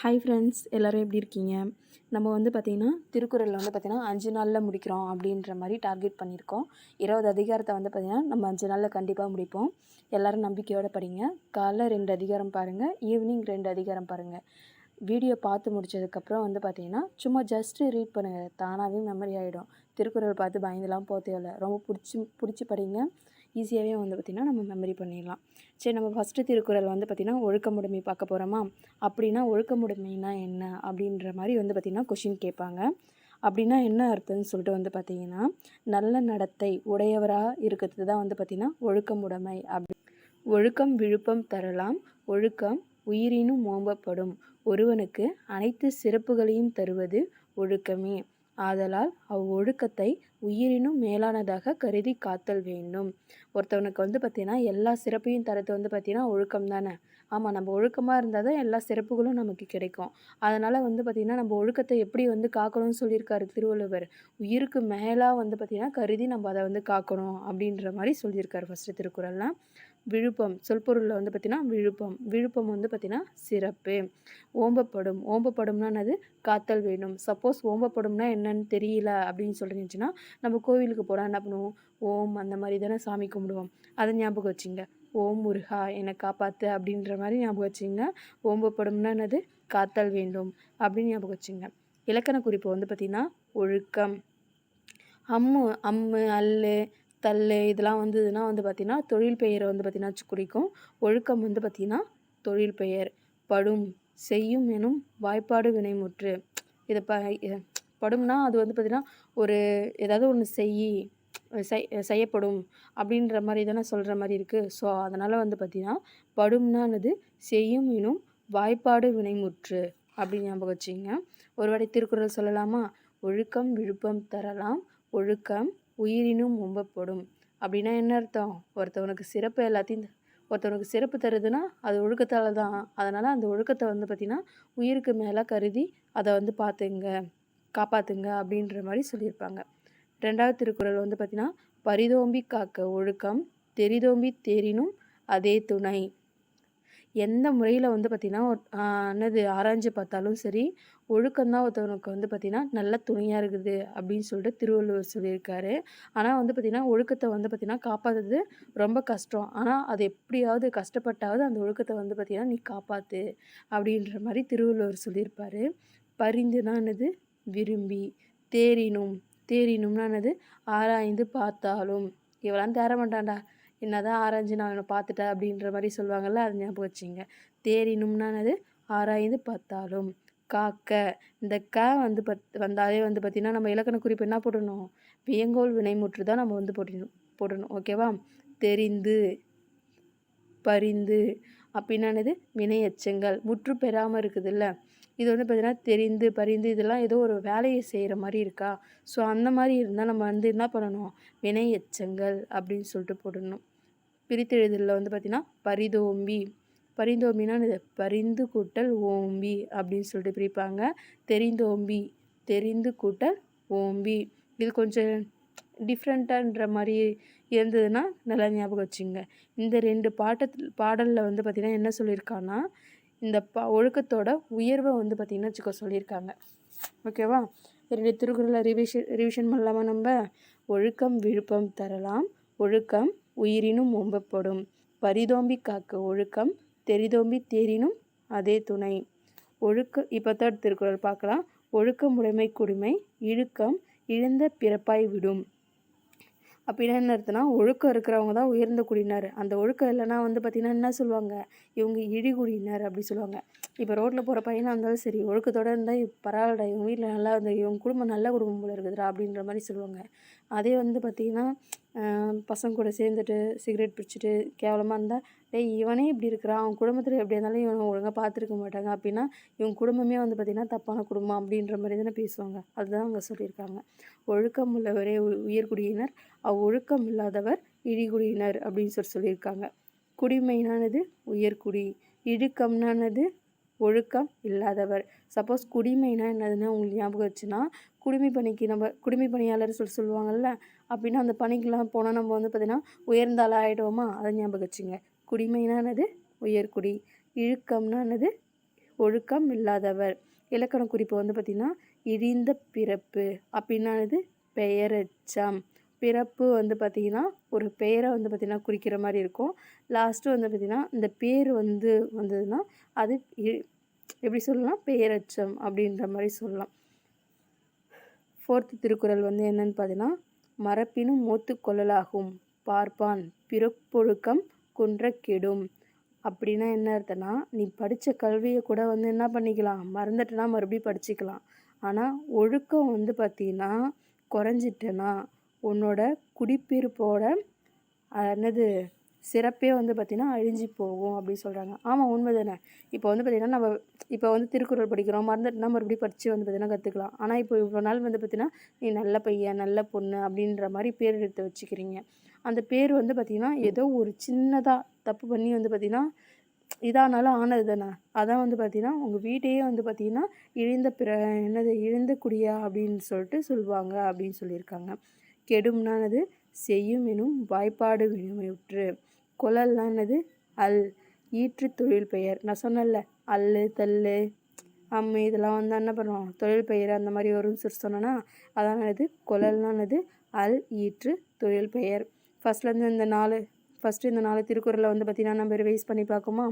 Hi friends எல்லோரும் எப்படி இருக்கீங்க? நம்ம வந்து பார்த்திங்கன்னா திருக்குறளில் வந்து பார்த்திங்கன்னா அஞ்சு நாளில் முடிக்கிறோம் அப்படின்ற மாதிரி டார்கெட் பண்ணியிருக்கோம். இருபது அதிகாரத்தை வந்து பார்த்திங்கன்னா நம்ம அஞ்சு நாளில் கண்டிப்பாக முடிப்போம். எல்லோரும் நம்பிக்கையோடு படிங்க. காலைல ரெண்டு அதிகாரம் பாருங்கள் ஈவினிங் ரெண்டு அதிகாரம் பாருங்கள் வீடியோ பார்த்து முடிச்சதுக்கப்புறம் வந்து பார்த்திங்கன்னா சும்மா ஜஸ்ட்டு ரீட் பண்ணுங்கள் தானாகவே மெமரி ஆகிடும் திருக்குறள் பார்த்து பயந்துலாம் போக தேவையில்ல. ரொம்ப பிடிச்சி பிடிச்சி படிங்க. ஈஸியாகவே வந்து பார்த்திங்கன்னா நம்ம மெமரி பண்ணிடலாம். சரி நம்ம ஃபஸ்ட்டு திருக்குறள் வந்து பார்த்திங்கன்னா ஒழுக்கமுடைமை பார்க்க போகிறோமா அப்படின்னா ஒழுக்கமுடைமைனா என்ன? அப்படின்ற மாதிரி வந்து பார்த்திங்கன்னா கொஷின் கேட்பாங்க. அப்படின்னா என்ன அர்த்தம்னு சொல்லிட்டு வந்து பார்த்திங்கன்னா நல்ல நடத்தை உடையவராக இருக்கிறது தான் வந்து பார்த்திங்கன்னா ஒழுக்கமுடைமை அப்படி ஒழுக்கம் விழுப்பம் தரலாம் ஒழுக்கம் உயிரினும் ஓம்பப்படும். ஒருவனுக்கு அனைத்து சிறப்புகளையும் தருவது ஒழுக்கமே. ஆதலால் அவ்வொழுக்கத்தை உயிரினும் மேலானதாக கருதி காத்தல் வேண்டும். ஒருத்தவனுக்கு வந்து பார்த்திங்கன்னா எல்லா சிறப்பையும் தரது வந்து பார்த்திங்கன்னா ஒழுக்கம் தானே? ஆமாம் நம்ம ஒழுக்கமாக இருந்தால் தான் எல்லா சிறப்புகளும் நமக்கு கிடைக்கும். அதனால் வந்து பார்த்திங்கன்னா நம்ம ஒழுக்கத்தை எப்படி வந்து காக்கணும்னு சொல்லியிருக்காரு திருவள்ளுவர். உயிருக்கு மேலாக வந்து பார்த்திங்கன்னா கருதி நம்ம அதை வந்து காக்கணும் அப்படின்ற மாதிரி சொல்லியிருக்காரு ஃபஸ்ட்டு திருக்குறள்லாம் விழுப்பம் சொல்பொருளில் வந்து பார்த்திங்கன்னா விழுப்பம். விழுப்பம் வந்து பார்த்திங்கன்னா சிறப்பு. ஓம்பப்படும். ஓம்பப்படும்னா என்னது? காத்தல் வேணும். சப்போஸ் ஓம்பப்படும்னா என்னன்னு தெரியல அப்படின்னு சொல்லிருந்துச்சுன்னா நம்ம கோவிலுக்கு போனால் என்ன பண்ணுவோம்? ஓம் அந்த மாதிரி தானே சாமி கும்பிடுவோம். அதை ஞாபகம் வச்சுங்க. ஓம் முருகா என்னை காப்பாற்று அப்படின்ற மாதிரி ஞாபகம் வச்சுங்க. ஓம்பப்படும்னா என்னது? காத்தல் வேண்டும் அப்படின்னு ஞாபகம் வச்சுங்க. இலக்கண குறிப்பு வந்து பார்த்திங்கன்னா ஒழுக்கம். அம்மு அம்மு அல்லு தள்ளு இதெல்லாம் வந்ததுன்னா வந்து பார்த்திங்கன்னா தொழில் பெயரை வந்து பார்த்திங்கன்னா குறிக்கும். ஒழுக்கம் வந்து பார்த்திங்கன்னா தொழில் பெயர். படும் செய்யும் எனும் வாய்ப்பாடு வினைமுற்று. இதை ப படும்னா அது வந்து பார்த்திங்கன்னா ஒரு ஏதாவது ஒன்று செய் செய் செய்யப்படும் அப்படின்ற மாதிரி தானே சொல்கிற மாதிரி இருக்குது ஸோ அதனால் வந்து பார்த்திங்கன்னா படும்னானது செய்யும் எனும் வாய்ப்பாடு வினைமுற்று அப்படின்னு ஞாபகம் வச்சிங்க ஒரு வாட்டி திருக்குறள் சொல்லலாமா? ஒழுக்கம் விழுப்பம் தரலாம். ஒழுக்கம் உயிரினும் உம்பப்படும் அப்படின்னா என்ன அர்த்தம்? ஒருத்தவனுக்கு சிறப்பு எல்லாத்தையும் ஒருத்தவனுக்கு சிறப்பு தருதுன்னா அது ஒழுக்கத்தால் தான். அதனால் அந்த ஒழுக்கத்தை வந்து பார்த்திங்கன்னா உயிருக்கு மேலே கருதி அதை வந்து பார்த்துங்க காப்பாற்றுங்க அப்படின்ற மாதிரி சொல்லியிருப்பாங்க. ரெண்டாவது திருக்குறள் வந்து பார்த்திங்கன்னா பரிதோம்பி காக்க ஒழுக்கம் தெரிதோம்பி தேரினும் அதே துணை. எந்த முறையில் வந்து பார்த்திங்கன்னா என்னது ஆராய்ஞ்சு பார்த்தாலும் சரி ஒழுக்கம்தான் ஒருத்தவனுக்கு வந்து பார்த்திங்கன்னா நல்ல துணையாக இருக்குது அப்படின்னு சொல்லிட்டு திருவள்ளுவர் சொல்லியிருக்காரு. ஆனால் வந்து பார்த்திங்கன்னா ஒழுக்கத்தை வந்து பார்த்திங்கன்னா காப்பாற்றுறது ரொம்ப கஷ்டம். ஆனால் அது எப்படியாவது கஷ்டப்பட்டாவது அந்த ஒழுக்கத்தை வந்து பார்த்திங்கன்னா நீ காப்பாற்று அப்படின்ற மாதிரி திருவள்ளுவர் சொல்லியிருப்பார். பரிந்துனானது விரும்பி தேறினும் தேறினும்னானது ஆராய்ந்து பார்த்தாலும். இவெல்லாம் தேர மாட்டான்டா என்னதான் ஆராய்ஞ்சு நான் அவனை பார்த்துட்டேன் அப்படின்ற மாதிரி சொல்லுவாங்கள்ல அது ஞாபகம் வச்சுங்க. தேரினும்னானது ஆராய்ந்து பார்த்தாலும். காக்க இந்த க வந்து பத் வந்தாலே வந்து பார்த்திங்கன்னா நம்ம இலக்கண குறிப்பு என்ன போடணும்? வியங்கோல் வினைமுற்று தான் நம்ம வந்து போட்டிடணும் போடணும் ஓகேவா தெரிந்து பரிந்து அப்படின்னானது வினை எச்சங்கள் முற்று பெறாமல் இருக்குதுல்ல? இது வந்து பார்த்திங்கன்னா தெரிந்து பரிந்து இதெல்லாம் ஏதோ ஒரு வேலையை செய்கிற மாதிரி இருக்கா? ஸோ அந்த மாதிரி இருந்தால் நம்ம வந்து என்ன பண்ணணும்? வினை எச்சங்கள் அப்படின்னு சொல்லிட்டு போடணும். பிரித்தெழுதலில் வந்து பார்த்திங்கன்னா பரிதோம்பி. பரிந்தோம்பினா இது பரிந்து கூட்டல் ஓம்பி அப்படின்னு சொல்லிட்டு பிரிப்பாங்க. தெரிந்தோம்பி தெரிந்து கூட்டல் ஓம்பி. இது கொஞ்சம் டிஃப்ரெண்ட்டான்ற மாதிரி இருந்ததுன்னா நல்லா ஞாபகம் வச்சுங்க. இந்த ரெண்டு பாட்டத்தில் பாடலில் வந்து பார்த்திங்கன்னா என்ன சொல்லியிருக்கான்னா இந்த ப ஒழுக்கத்தோட உயர்வை வந்து பார்த்திங்கன்னா வச்சுக்கோ சொல்லியிருக்காங்க. ஓகேவா? ரெண்டு திருக்குறளை ரிவிஷன் ரிவிஷன் பண்ணலாமா நம்ம ஒழுக்கம் விழுப்பம் தரலாம். ஒழுக்கம் உயிரினும் ஒம்பப்படும். பரிதோம்பி காக்க ஒழுக்கம் தெரிதோம்பி தேரினும் அதே துணை. ஒழுக்க இப்போ தேர்ட் திருக்குறள் பார்க்கலாம். ஒழுக்கம் உடைமை குடிமை இழுக்கம் இழந்த பிறப்பாய் விடும். அப்படின்னா என்ன அர்த்தம்னா ஒழுக்கம் இருக்கிறவங்க தான் உயர்ந்த குடியினர் அந்த ஒழுக்கம் இல்லைன்னா வந்து பார்த்திங்கன்னா என்ன சொல்லுவாங்க? இவங்க இழிகுடியினர் அப்படி சொல்லுவாங்க. இப்போ ரோட்டில் போகிற பையனாக இருந்தாலும் சரி ஒழுக்கத்தோடு இருந்தால் பரவாயில்லடா இவங்க வீட்டில் நல்லா இருந்த இவங்க குடும்பம் நல்ல குடும்பம் போல இருக்குதுடா அப்படின்ற மாதிரி சொல்லுவாங்க. அதே வந்து பார்த்திங்கன்னா பசங்க கூட சேர்ந்துட்டு சிகரெட் பிடிச்சிட்டு கேவலமாக இருந்தால் டேய் இவனே இப்படி இருக்கிறான் அவன் குடும்பத்தில் எப்படி இருந்தாலும் இவனை ஒழுங்காக பார்த்துருக்க மாட்டாங்க. அப்படின்னா இவன் குடும்பமே வந்து பார்த்திங்கன்னா தப்பான குடும்பம் அப்படின்ற மாதிரி தானே பேசுவாங்க. அதுதான் அவங்க சொல்லியிருக்காங்க. ஒழுக்கம் உள்ளவரே உயர்குடியினர் அவ்வொழுக்கம் இல்லாதவர் இழிகுடியினர் அப்படின்னு சொல்லி சொல்லியிருக்காங்க. குடிமைனானது உயர்குடி இழுக்கம்னானது ஒழுக்கம் இல்லாதவர். சப்போஸ் குடிமைனா என்னதுன்னு உங்களுக்கு ஞாபகம் வச்சுன்னா குடிமை பணிக்கு நம்ம குடிமை பணியாளர் சொல்லி சொல்லுவாங்கள்ல அப்படின்னா அந்த பணிக்கெலாம் போனால் நம்ம வந்து பார்த்திங்கன்னா உயர்ந்தால ஆகிடுவோமா அதை ஞாபகம் வச்சுங்க. குடிமைனானது உயர்குடி. இழுக்கம்னானது ஒழுக்கம் இல்லாதவர். இலக்கண குறிப்பு வந்து பார்த்திங்கன்னா இழிந்த பிறப்பு. அப்படின்னானது பெயரெச்சம். பிறப்பு வந்து பார்த்திங்கன்னா ஒரு பெயரை வந்து பார்த்திங்கன்னா குறிக்கிற மாதிரி இருக்கும். லாஸ்ட்டு வந்து பார்த்திங்கன்னா இந்த பேர் வந்து வந்ததுன்னா அது இ- எப்படி சொல்லலாம்? பெயரச்சம் அப்படின்ற மாதிரி சொல்லலாம். ஃபோர்த்து திருக்குறள் வந்து என்னன்னு பார்த்தீங்கன்னா மரப்பினும் மூத்து கொள்ளலாகும் பார்ப்பான் பிறப்பொழுக்கம் குன்ற கெடும் அப்படின்னா என்ன அர்த்தம்னா நீ படித்த கல்வியை கூட வந்து என்ன பண்ணிக்கலாம்? மறந்துட்டனா மறுபடியும் படிச்சுக்கலாம். ஆனால் ஒழுக்கம் வந்து பார்த்திங்கன்னா குறைஞ்சிட்டனா உன்னோட குடிப்பிறப்போட என்னது சிறப்பே வந்து பார்த்திங்கன்னா அழிஞ்சு போகும் அப்படின்னு சொல்கிறாங்க ஆமாம் உண்மை தானே இப்போ வந்து பார்த்திங்கன்னா நம்ம இப்போ வந்து திருக்குறள் படிக்கிறோம். மறந்துட்டுனா மறுபடியும் படித்து வந்து பார்த்திங்கன்னா கற்றுக்கலாம் ஆனால் இப்போ இவ்வளோ நாள் வந்து பார்த்திங்கன்னா நீ நல்ல பையன் நல்ல பொண்ணு அப்படின்ற மாதிரி பேர் எடுத்து வச்சுக்கிறீங்க. அந்த பேர் வந்து பார்த்திங்கன்னா ஏதோ ஒரு சின்னதாக தப்பு பண்ணி வந்து பார்த்திங்கன்னா இதானாலும் ஆனது தானே அதான் வந்து பார்த்திங்கன்னா உங்கள் வீட்டையே வந்து பார்த்திங்கன்னா இழிந்த பிற என்னது இழந்த குடியா அப்படின்னு சொல்லிட்டு சொல்லுவாங்க அப்படின்னு சொல்லியிருக்காங்க. கெடும்னானது செய்யும் எனும் வாய்ப்பாடு வினையுற்று குழல்னானது அல் ஈற்று தொழில் பெயர். நான் சொன்னேன்ல அல்லு தள்ளு அம்மு இதெல்லாம் வந்து என்ன பண்ணுவோம் தொழில் பெயர் அந்த மாதிரி வரும்னு சொல்லி சொன்னேன்னா அதானது? குழல்னானது அல் ஈற்று தொழில் பெயர். ஃபஸ்ட்லேருந்து இந்த நாலு ஃபஸ்ட்டு இந்த நாலு திருக்குறளை வந்து பார்த்திங்கன்னா நம்ம ரிவைஸ் பண்ணி பார்க்குமா?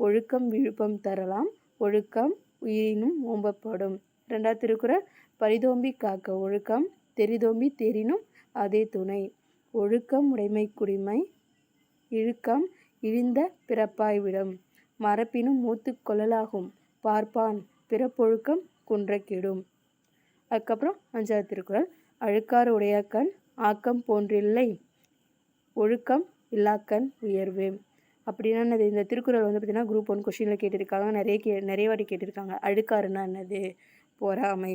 ஒழுக்கம் விழுப்பம் தரலாம். ஒழுக்கம் உயிரினும் ஓம்பப்படும். ரெண்டாவது திருக்குறள் பரிதோம்பி காக்க ஒழுக்கம் தெரிதோம்பி தெரினும் அதே துணை. ஒழுக்கம் உடைமை குடிமை இழுக்கம் இழிந்த பிறப்பாய்விடும் மரப்பினும் மூத்து கொள்ளலாகும். பார்ப்பான் பிறப்பொழுக்கம் குன்ற கெடும் அதுக்கப்புறம் அஞ்சாவது திருக்குறள். அழுக்காறு உடையாக்கண் ஆக்கம் போன்றில்லை. ஒழுக்கம் இல்லாக்கண் உயர்வு. அப்படின்னா என்னது இந்த திருக்குறள் வந்து பார்த்திங்கன்னா குரூப் ஒன் கொஷினில் கேட்டிருக்காங்க. நிறைய கே நிறைய வாட்டி கேட்டிருக்காங்க. அழுக்காருன்னா என்னது? பொறாமை.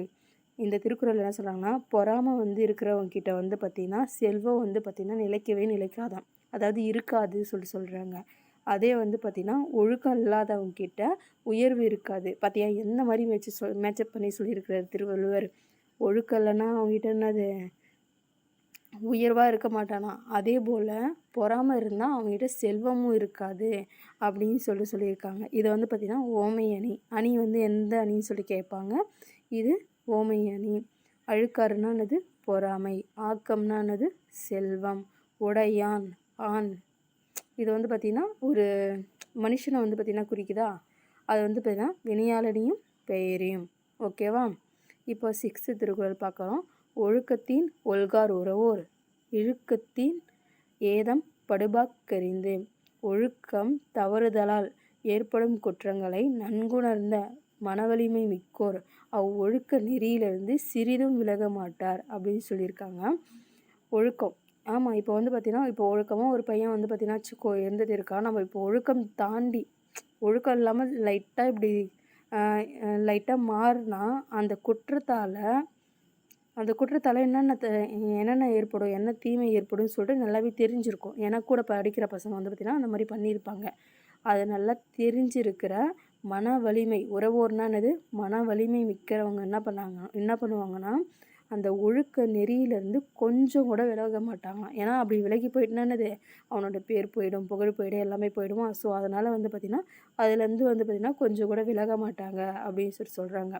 இந்த திருக்குறள் என்ன சொல்கிறாங்கன்னா பொறாமல் வந்து இருக்கிறவங்க கிட்ட வந்து பார்த்திங்கன்னா செல்வம் வந்து பார்த்திங்கன்னா நிலைக்கவே நிலைக்காதான் அதாவது இருக்காது சொல்லி சொல்கிறாங்க அதே வந்து பார்த்திங்கன்னா ஒழுக்கம் இல்லாதவங்க கிட்ட உயர்வு இருக்காது. பார்த்தியா எந்த மாதிரி மேட்ச் சொல் மேட்சப் பண்ணி சொல்லியிருக்கிறார் திருவள்ளுவர்? ஒழுக்கம் இல்லைன்னா அவங்ககிட்ட என்னது? உயர்வாக இருக்க மாட்டானா? அதே போல் பொறாமை இருந்தால் அவங்ககிட்ட செல்வமும் இருக்காது அப்படின்னு சொல்லி சொல்லியிருக்காங்க. இதை வந்து பார்த்திங்கன்னா ஓமை அணி. அணி வந்து எந்த அணின்னு சொல்லி கேட்பாங்க. இது ஓமை அணி அழுக்காறுனானது பொறாமை. ஆக்கம்னானது செல்வம். உடையான். ஆண். இது வந்து பார்த்திங்கன்னா ஒரு மனுஷனை வந்து பார்த்திங்கன்னா குறிக்குதா? அது வந்து பார்த்திங்கன்னா வினையாளனையும் பெயரையும். ஓகேவா? இப்போ சிக்ஸ்த்து திருக்குறள் பார்க்குறோம். ஒழுக்கத்தின் ஒல்கார் உறவோர். இழுக்கத்தின் ஏதம் படுபாக்கறிந்து. ஒழுக்கம் தவறுதலால் ஏற்படும் குற்றங்களை நன்குணர்ந்த மனவலிமை மிக்கோர். அவ்வொழுக்க நெறியிலிருந்து சிறிதும் விலக மாட்டார் அப்படின்னு சொல்லியிருக்காங்க. ஒழுக்கம். ஆமாம் இப்போ வந்து பார்த்தீங்கன்னா இப்போ ஒழுக்கமாக ஒரு பையன் வந்து பார்த்தீங்கன்னா வச்சுக்கோ இருந்துட்டு இருக்கான் நம்ம இப்போ ஒழுக்கம் தாண்டி ஒழுக்கம் இல்லாமல் லைட்டாக இப்படி லைட்டாக மாறினா அந்த குற்றத்தால் அந்த குற்றத்தால் என்னென்ன த என்னென்ன ஏற்படும் என்ன தீமை ஏற்படும்னு சொல்லிட்டு நல்லாவே தெரிஞ்சிருக்கும். எனக்கு கூட படிக்கிற பசங்க வந்து பார்த்திங்கன்னா அந்த மாதிரி பண்ணியிருப்பாங்க. அது நல்லா தெரிஞ்சிருக்கிற மன வலிமை உறவோர்னா என்னது? மன வலிமை மிக்கிறவங்க என்ன பண்ணாங்க என்ன பண்ணுவாங்கன்னா அந்த ஒழுக்க நெறியிலேருந்து கொஞ்சம் கூட விலக மாட்டாங்க. ஏன்னா அப்படி விலகி போயிட்டுனா என்னது? அவனோட பேர் போயிடும் புகழ் போயிடும் எல்லாமே போயிடுமா? ஸோ அதனால் வந்து பார்த்திங்கன்னா அதுலேருந்து வந்து பார்த்திங்கன்னா கொஞ்சம் கூட விலக மாட்டாங்க அப்படின்னு சொல்லி சொல்கிறாங்க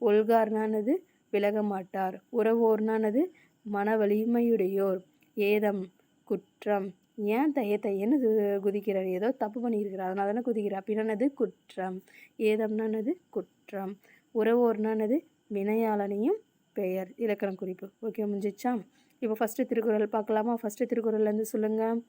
ஒல்கார்னானது விலக மாட்டார். உறவோர்னானது மன வலிமையுடையோர் ஏதம்? குற்றம். ஏன் தைய தையன்னு குதிக்கிறார்? ஏதோ தப்பு பண்ணியிருக்கிறார். அதனால தானே குதிக்கிறார். அப்படின்னது குற்றம். ஏதம்னானது குற்றம். உறவோர்னானது வினையாளனையும் பெயர். இலக்கணம் குறிப்பு. ஓகே முடிஞ்சிச்சா? இப்போ ஃபஸ்ட்டு திருக்குறள் பார்க்கலாமா? ஃபஸ்ட்டு திருக்குறள்லேருந்து சொல்லுங்கள்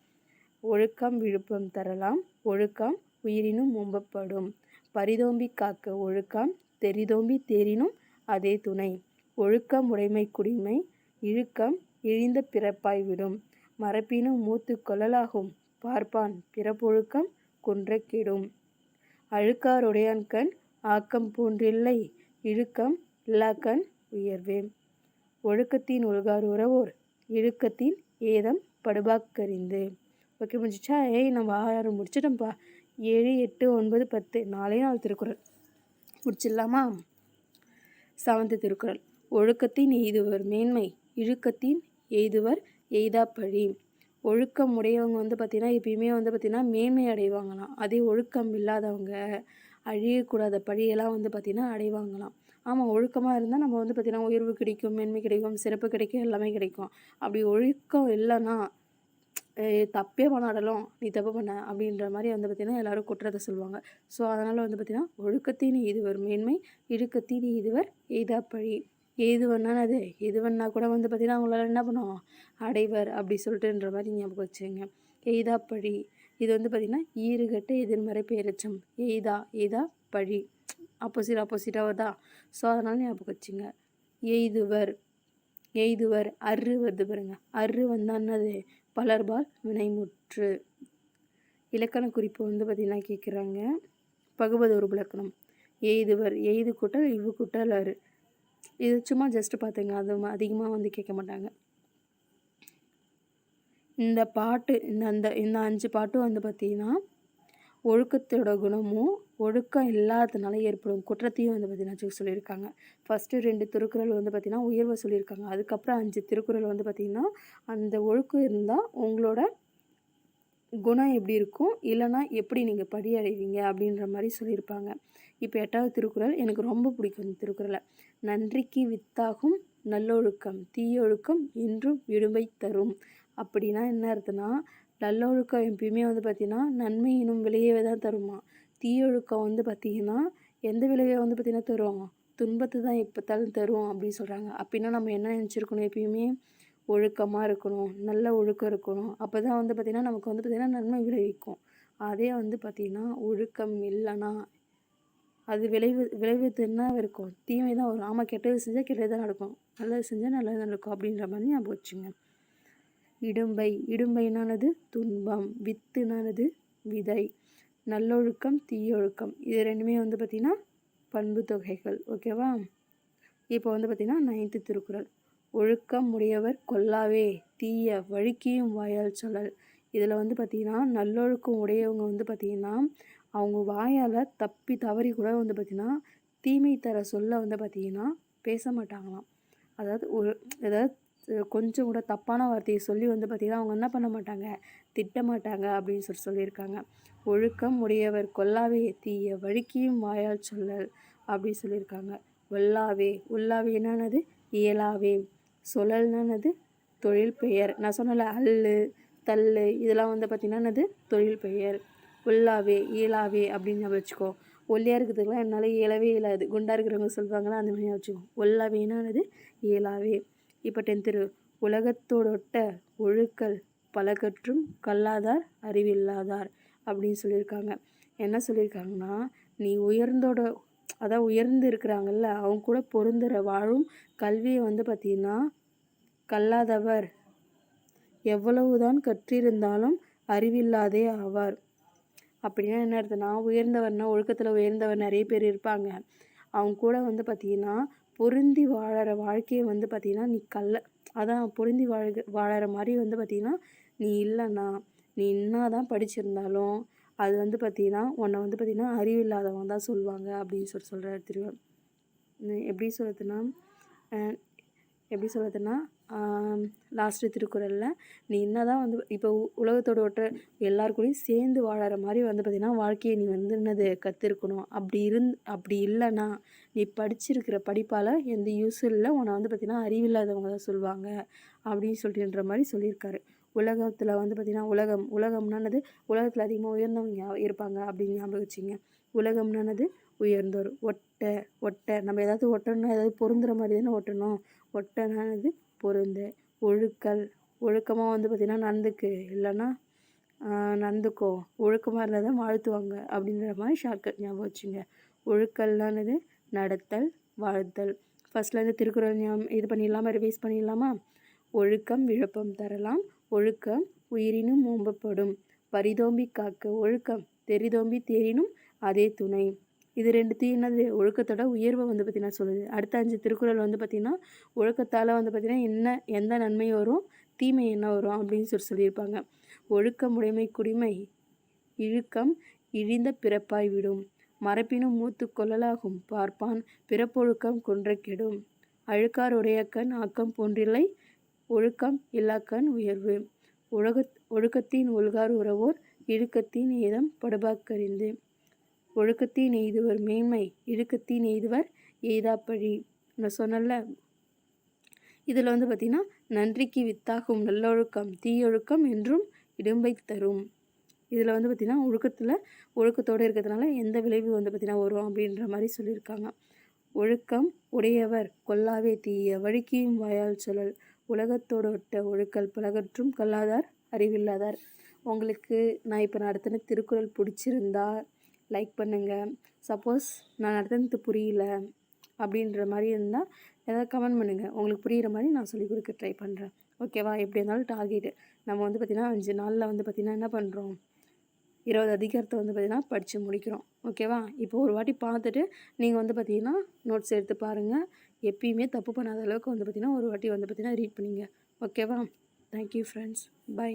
ஒழுக்கம் விழுப்பம் தரலாம். ஒழுக்கம் உயிரினும் மும்பப்படும் பரிதோம்பி காக்க ஒழுக்கம். தெரிதோம்பி தேரினும் அதே துணை. ஒழுக்கம் உடைமை குடிமை. இழுக்கம் இழிந்த பிறப்பாய் விடும். மரப்பினும் மூத்து கொள்ளலாகும். பார்ப்பான் பிறப்பொழுக்கம் குன்ற கெடும் அழுக்காருடையான்கண் ஆக்கம் போன்றில்லை. இழுக்கம் இல்லாக்கண் உயர்வே ஒழுக்கத்தின் ஒழுகார் உறவோர் இழுக்கத்தின் ஏதம் படுபாக்கறிந்து. ஓகே முடிஞ்சிச்சா? ஏய் நம்ம ஆறு முடிச்சிட்டோம்ப்பா ஏழு எட்டு ஒன்பது பத்து. நாலே நாள் திருக்குறள். முடிச்சிடலாமா? செவன்த்து திருக்குறள். ஒழுக்கத்தின் எய்துவர் மேன்மை இழுக்கத்தின் எய்துவர் எய்தாப்பழி ஒழுக்கம் உடையவங்க வந்து பார்த்திங்கன்னா எப்பயுமே வந்து பார்த்திங்கன்னா மேன்மை அடைவாங்களாம். அதே ஒழுக்கம் இல்லாதவங்க அழியக்கூடாத பழியெல்லாம் வந்து பார்த்திங்கன்னா அடைவாங்களாம். ஆமாம் ஒழுக்கமாக இருந்தால் நம்ம வந்து பார்த்திங்கன்னா உயர்வு கிடைக்கும் மேன்மை கிடைக்கும் சிறப்பு கிடைக்கும் எல்லாமே கிடைக்கும். அப்படி ஒழுக்கம் இல்லைன்னா தப்பே பண்ணாடலும் நீ தப்பு பண்ண அப்படின்ற மாதிரி வந்து பார்த்திங்கன்னா எல்லாரும் குற்றத்தை சொல்லுவாங்க. ஸோ அதனால் வந்து பார்த்திங்கன்னா ஒழுக்கத்தின் இதுவர் மேன்மை இழுக்கத்தின் இதுவர் எய்தா எது எதுவன்னா அது எது வேணால் கூட வந்து பார்த்திங்கன்னா அவங்களால என்ன பண்ணுவோம் அடைவர் அப்படி சொல்லிட்டுன்ற மாதிரி ஞாபகம் வச்சுங்க எய்தா பழி. இது வந்து பார்த்திங்கன்னா ஈறுகட்டு எதிர்மறை பேரச்சம். எய்தா எய்தா பழி. ஆப்போசிட் ஆப்போசிட்டாக வருதா ஸோ அதனால் ஞாபகம் வச்சுங்க. எய்துவர். எய்துவர். அரு வருது பாருங்க. அரு வந்தான்னது பலர்பால் வினைமுற்று. இலக்கண குறிப்பு வந்து பார்த்திங்கன்னா கேட்குறாங்க பகுபதொரு விளக்கணம். எய்துவர். எய்து கூட்டல் இவ்வு கூட்டல் அரு இது சும்மா ஜஸ்ட் பார்த்துங்க அது அதிகமாக வந்து கேட்க மாட்டாங்க. இந்த பாட்டு இந்த அந்த இந்த அஞ்சு பாட்டும் வந்து பார்த்திங்கன்னா ஒழுக்கத்தோட குணமும் ஒழுக்கம் இல்லாததுனால ஏற்படும் குற்றத்தையும் வந்து பார்த்திங்கன்னா சொல்லியிருக்காங்க. ஃபஸ்ட்டு ரெண்டு திருக்குறள் வந்து பார்த்திங்கன்னா உயர்வை சொல்லியிருக்காங்க. அதுக்கப்புறம் அஞ்சு திருக்குறள் வந்து பார்த்திங்கன்னா அந்த ஒழுக்கம் இருந்தால் உங்களோட குணம் எப்படி இருக்கும்? இல்லைனா எப்படி நீங்கள் படி அடைவீங்க அப்படின்ற மாதிரி சொல்லியிருப்பாங்க. இப்போ எட்டாவது திருக்குறள் எனக்கு ரொம்ப பிடிக்கும் இந்த திருக்குறளை. நன்றிக்கு வித்தாகும் நல்லொழுக்கம் தீயொழுக்கம் என்றும் விடுமை தரும். அப்படின்னா என்ன அர்த்தம்னா நல்லொழுக்கம் எப்பயுமே வந்து பார்த்திங்கன்னா நன்மை எனும் விளையவே தான் தருமா? தீயொழுக்கம் வந்து பார்த்திங்கன்னா எந்த விளைவை வந்து பார்த்திங்கன்னா தரும் துன்பத்தை தான் எப்போத்தாலும் தரும் அப்படின்னு சொல்கிறாங்க அப்படின்னா நம்ம என்ன நினச்சிருக்கணும் எப்பயுமே? ஒழுக்கமாக இருக்கணும் நல்ல ஒழுக்கம் இருக்கணும். அப்போ தான் வந்து பார்த்திங்கன்னா நமக்கு வந்து பார்த்திங்கன்னா நன்மை விளைவிக்கும். அதே வந்து பார்த்திங்கன்னா ஒழுக்கம் இல்லைன்னா அது விளைவு விளைவு என்ன இருக்கும்? தீமை தான் வரும். ஆமாம் கெட்டது செஞ்சால் கெட்டது தான் நடக்கும். நல்லது செஞ்சால் நல்லது நடக்கும் அப்படின்ற மாதிரி ஞாபகம் வச்சுங்க. இடும்பை இடும்பைனானது துன்பம் வித்துனானது விதை நல்லொழுக்கம் தீயொழுக்கம். இது ரெண்டுமே வந்து பார்த்திங்கன்னா பண்பு தொகைகள். ஓகேவா இப்போ வந்து பார்த்திங்கன்னா நைன்த்து திருக்குறள். ஒழுக்கம் உடையவர் கொல்லாவே தீய வழுக்கியும் வாயால் சொல்லல். இதில் வந்து பார்த்திங்கன்னா நல்லொழுக்கம் உடையவங்க வந்து பார்த்திங்கன்னா அவங்க வாயால் தப்பி தவறி கூட வந்து பார்த்திங்கன்னா தீமை தர சொல்ல வந்து பார்த்திங்கன்னா பேச மாட்டாங்களாம். அதாவது ஒரு ஏதாவது கொஞ்சம் கூட தப்பான வார்த்தையை சொல்லி வந்து பார்த்திங்கன்னா அவங்க என்ன பண்ண மாட்டாங்க? திட்ட மாட்டாங்க அப்படின்னு சொல்லி சொல்லியிருக்காங்க. ஒழுக்கம் உடையவர் கொல்லாவே தீய வழுக்கியும் வாயால் சொல்லல் அப்படின்னு சொல்லியிருக்காங்க. ஒல்லாவே ஒல்லாவே என்னது இயலாவே. சொல்லல்னானது தொழில் பெயர். நான் சொன்னல அல்லு தள்ளு இதெல்லாம் வந்து பார்த்திங்கன்னா என்னது? தொழில் பெயர். உள்ளாவே இயலாவே அப்படின்னு வச்சுக்கோ. ஒல்லியாக இருக்கிறதுக்குலாம் என்னால் இயலவே இயலாது. குண்டாக இருக்கிறவங்க சொல்லுவாங்களா அந்த மாதிரி வச்சுக்கோ. ஒல்லாவேனானது இயலாவே. இப்போ டென்த்து உலகத்தோடொட்ட ஒழுக்கல் பலகற்றும் கல்லாதார் அறிவில்லாதார் அப்படின்னு சொல்லியிருக்காங்க. என்ன சொல்லியிருக்காங்கன்னா நீ உயர்ந்தோட அதான் உயர்ந்து இருக்கிறாங்கல்ல அவங்க கூட பொருந்துகிற வாழும் கல்வியை வந்து பார்த்திங்கன்னா கல்லாதவர். எவ்வளவுதான் கற்றிருந்தாலும் அறிவில்லாதே ஆவார். அப்படின்னா என்ன அர்த்தம்னா உயர்ந்தவர்னா ஒழுக்கத்தில் உயர்ந்தவர் நிறைய பேர் இருப்பாங்க. அவங்க கூட வந்து பார்த்திங்கன்னா பொருந்தி வாழற வாழ்க்கையை வந்து பார்த்திங்கன்னா நீ கல்ல அதான் பொருந்தி வாழ்க வாழற மாதிரி வந்து பார்த்திங்கன்னா நீ இல்லைன்னா நீ என்ன தான் படிச்சிருந்தாலும் அது வந்து பார்த்திங்கன்னா உன்னை வந்து பார்த்திங்கன்னா அறிவில்லாதவங்க தான் சொல்லுவாங்க அப்படின்னு சொல்லி சொல்கிறார் திருவள்ளுவர். எப்படி சொல்லுறதுன்னா எப்படி சொல்கிறதுன்னா லாஸ்ட்டு திருக்குறளில் நீ என்ன தான் வந்து இப்போ உலகத்தோட ஒற்ற எல்லாருக்கூடையும் சேர்ந்து வாழற மாதிரி வந்து பார்த்திங்கன்னா வாழ்க்கையை நீ வந்து என்னது கற்றுருக்கணும் அப்படி இருந் அப்படி இல்லைன்னா நீ படிச்சிருக்கிற படிப்பால் எந்த யூஸும் இல்லை. உன்னை வந்து பார்த்திங்கன்னா அறிவில்லாதவங்க தான் சொல்லுவாங்க அப்படின்னு சொல்லிட்டுன்ற மாதிரி சொல்லியிருக்காரு. உலகத்தில் வந்து பார்த்திங்கன்னா உலகம் உலகம்னானது உலகத்தில் அதிகமாக உயர்ந்தவங்க இருப்பாங்க அப்படின்னு ஞாபகம் வச்சுங்க. உலகம்னானது உயர்ந்தோர் ஒட்டை ஒட்டை. நம்ம ஏதாவது ஒட்டணும்னா ஏதாவது பொருந்துற மாதிரி தானே ஒட்டணும். ஒட்டைனானது பொருந்து ஒழுக்கல். ஒழுக்கமாக வந்து பார்த்திங்கன்னா நடந்துக்கு இல்லைன்னா நடந்துக்கோ ஒழுக்கமாக இருந்தால் தான் வாழ்த்துவாங்க அப்படின்ற மாதிரி ஷார்ட்கட் ஞாபகம் வச்சுங்க. ஒழுக்கல்லானது நடத்தல் வாழ்த்தல். ஃபஸ்ட்லேருந்து திருக்குறள் ஞாபகம் இது பண்ணிடலாமா ரிவைஸ் பண்ணிடலாமா? ஒழுக்கம் விழுப்பம் தரலாம். ஒழுக்கம் உயிரினும் ஓம்பப்படும். பரிதோம்பி காக்க ஒழுக்கம் தெரிதோம்பி தேரினும் அதே துணை. இது ரெண்டுத்தையும் என்னது ஒழுக்கத்தோட உயர்வை வந்து பார்த்திங்கன்னா சொல்லுது. அடுத்த அஞ்சு திருக்குறள் வந்து பார்த்திங்கன்னா ஒழுக்கத்தால் வந்து பார்த்திங்கன்னா என்ன எந்த நன்மை வரும் தீமை என்ன வரும் அப்படின்னு சொல்லி சொல்லியிருப்பாங்க. ஒழுக்கம் உடைமை குடிமை இழுக்கம் இழிந்த பிறப்பாய் விடும். மரப்பினும் மூத்து கொள்ளலாகும் பார்ப்பான் பிறப்பொழுக்கம் கொன்ற கெடும் அழுக்கார் உடையக்கண் ஆக்கம் போன்றில்லை ஒழுக்கம் இல்லாக்கண் உயர்வு. ஒழுக ஒழுக்கத்தின் ஒழுகார் உறவோர் இழுக்கத்தின் ஏதம் படுபாக்கறிந்து. ஒழுக்கத்தின் எய்துவர் மேன்மை இழுக்கத்தின் எய்துவர் எய்தாப்பழி. நான் சொன்னல இதில் வந்து பார்த்திங்கன்னா நன்றிக்கு வித்தாகும் நல்லொழுக்கம் தீயொழுக்கம் என்றும் இடும்பை தரும். இதில் வந்து பார்த்திங்கன்னா ஒழுக்கத்தில் ஒழுக்கத்தோடு இருக்கிறதுனால எந்த விளைவு வந்து பார்த்திங்கன்னா வரும் அப்படின்ற மாதிரி சொல்லியிருக்காங்க. ஒழுக்கம் உடையவர் கொல்லாவே தீய வழுக்கியும் வாயால் சொல்லல் உலகத்தோடு ஒழுக்கல் பலகற்றும் கல்லாதார் அறிவில்லாதார். உங்களுக்கு நான் இப்போ நடத்தின திருக்குறள் பிடிச்சிருந்தா லைக் பண்ணுங்கள் சப்போஸ் நான் நடத்தினது புரியல அப்படின்ற மாதிரி இருந்தால் ஏதாவது கமெண்ட் பண்ணுங்கள் உங்களுக்கு புரிகிற மாதிரி நான் சொல்லிக் கொடுக்க ட்ரை பண்ணுறேன் ஓகேவா எப்படி இருந்தாலும் டார்கெட்டு நம்ம வந்து பார்த்திங்கன்னா அஞ்சு நாளில் வந்து பார்த்திங்கன்னா என்ன பண்ணுறோம் இருபது அதிகாரத்தை வந்து பார்த்திங்கன்னா படித்து முடிக்கிறோம். ஓகேவா இப்போ ஒரு வாட்டி பார்த்துட்டு நீங்கள் வந்து பார்த்திங்கன்னா நோட்ஸ் எடுத்து பாருங்கள் எப்பயுமே தப்பு பண்ணாத அளவுக்கு வந்து பார்த்திங்கன்னா ஒரு வாட்டி வந்து பார்த்திங்கன்னா ரீட் பண்ணிங்க. ஓகேவா தேங்க்யூ ஃப்ரெண்ட்ஸ் பை